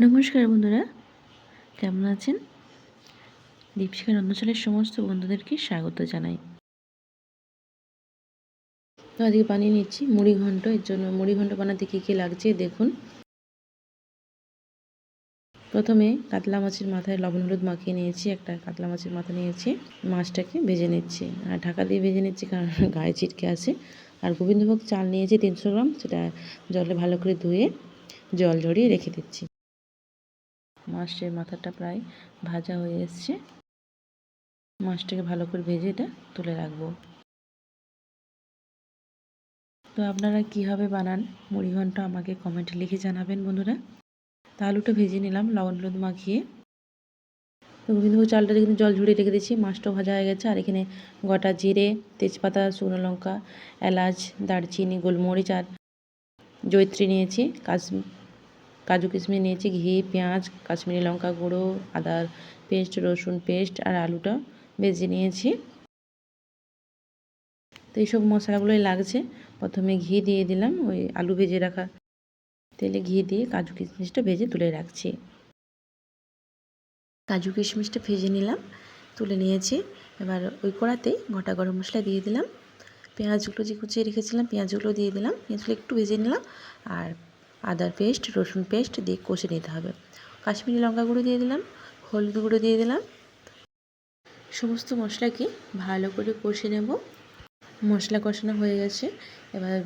নমস্কার বন্ধুরা, কেমন আছেন? দীপশিখা রন্ধনশালের সমস্ত বন্ধুদেরকে স্বাগত জানাই। তো আজকে বানিয়ে নিচ্ছি মুড়ি ঘন্ট, এর জন্য মুড়ি ঘন্ট বানাতে কী কী লাগছে দেখুন। প্রথমে কাতলা মাছের মাথায় লবণ হলুদ মাখিয়ে নিয়েছি, একটা কাতলা মাছের মাথা নিয়েছি, মাছটাকে ভেজে নিচ্ছি। আর ঢাকা দিয়ে ভেজে নিচ্ছি কারণ গায়ে ছিটকে আছে। আর গোবিন্দভোগ চাল নিয়েছি তিনশো গ্রাম, সেটা জলে ভালো করে ধুয়ে জল ঝরিয়ে রেখে দিচ্ছি। মাছের মাথাটা প্রায় ভাজা হয়ে এসছে। মাছটাকে ভালো করে ভেজে এটা তুলে রাখব। তো আপনারা কীভাবে বানান মুড়ি আমাকে কমেন্টে লিখে জানাবেন বন্ধুরা। তা আলুটা ভেজে নিলাম, লবণ হলুদ মাখিয়ে। তো গোবিন্দভোগ চালটা কিন্তু জল ঝরিয়ে রেখে দিচ্ছি মাছটাও ভাজা হয়ে গেছে। আর এখানে গোটা জিরে, তেজপাতা, শুকনো লঙ্কা, এলাচ, দারচিনি, গোলমরিচ আর জৈত্রী নিয়েছি কাশ্মীর কাজু কিশমিশ নিয়েছি, ঘি, পেঁয়াজ, কাশ্মীরি লঙ্কা গুঁড়ো, আদার পেস্ট, রসুন পেস্ট আর আলুটা ভেজে নিয়েছি। তো এইসব মশলাগুলোই লাগছে। প্রথমে ঘি দিয়ে দিলাম, ওই আলু ভেজে রাখা তেলে ঘি দিয়ে কাজু কিশমিশটা ভেজে তুলে রাখছি। কাজু কিশমিশটা ভেজে নিলাম, তুলে নিয়েছি। এবার ওই কড়াতেই গোটা গরম মশলা দিয়ে দিলাম। পেঁয়াজগুলো যে কুচিয়ে রেখেছিলাম, পেঁয়াজগুলো দিয়ে দিলাম, পেঁয়াজগুলো একটু ভেজে নিলাম আর আদার পেস্ট, রসুন পেস্ট দিয়ে কষে নিতে হবে। কাশ্মীরি লঙ্কা গুঁড়ো দিয়ে দিলাম, হলুদ গুঁড়ো দিয়ে দিলাম। সমস্ত মশলাকে ভালো করে কষে নেব। মশলা কষানো হয়ে গেছে। এবার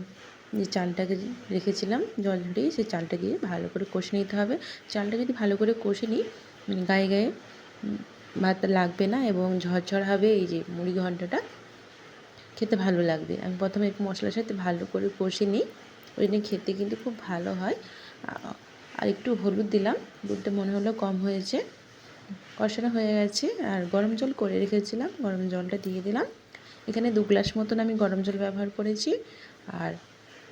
যে চালটাকে রেখেছিলাম, জল ঝরিয়ে সেই চালটা দিয়ে ভালো করে কষে নিতে হবে। চালটা যদি ভালো করে কষে নিই মানে গায়ে গায়ে ভাতটা লাগবে না এবং ঝরঝর হবে এই যে মুড়ি ঘন্টটা, খেতে ভালো লাগবে। আমি প্রথমে একটু মশলার সাথে ভালো করে কষে নিই। ওই জন্য খেতে কিন্তু খুব ভালো হয়। আর একটু হলুদ দিলাম। দুধটা মনে হলো কম হয়েছে। কষানো হয়ে গেছে। আর গরম জল করে রেখেছিলাম। গরম জলটা দিয়ে দিলাম। এখানে দু গ্লাস মতন আমি গরম জল ব্যবহার করেছি। আর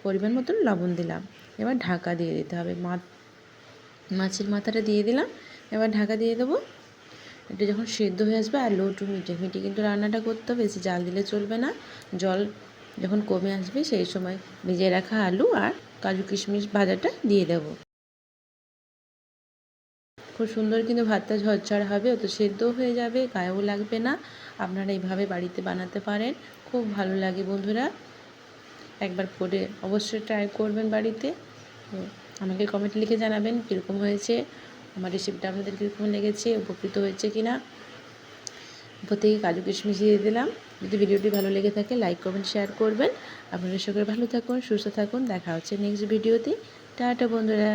পরিমাণ মতন লবণ দিলাম। এবার ঢাকা দিয়ে দিতে হবে। মা, মাছের মাথাটা দিয়ে দিলাম। এবার ঢাকা দিয়ে দেবো। এটা যখন সেদ্ধ হয়ে আসবে আর লো টু মিটে মিটে কিন্তু রান্নাটা করতে হবে। বেশি জাল দিলে চলবে না। জল যখন কমে আসবে, সেই সময় ভিজিয়ে রাখা আলু আর কাজু কিশমিশ ভাজাটা দিয়ে দেবো। খুব সুন্দর কিন্তু ভাতটা ঝরঝর হবে, অত সেদ্ধও হয়ে যাবে, গায়েও লাগবে না। আপনারা এইভাবে বাড়িতে বানাতে পারেন, খুব ভালো লাগে বন্ধুরা। একবার করে অবশ্যই ট্রাই করবেন বাড়িতে। আমাকে কমেন্ট লিখে জানাবেন কীরকম হয়েছে, আমার রেসিপিটা আপনাদের কীরকম লেগেছে, উপকৃত হয়েছে কি না উপর থেকে কাজু কিশমিশ দিয়ে দিলাম। যদি ভিডিওটি ভালো লেগে থাকে লাইক কমেন্ট শেয়ার করবেন। আপনারা সকলে ভালো থাকুন, সুস্থ থাকুন। দেখা হচ্ছে নেক্সট ভিডিওতে। টাটা, বন্ধুরা।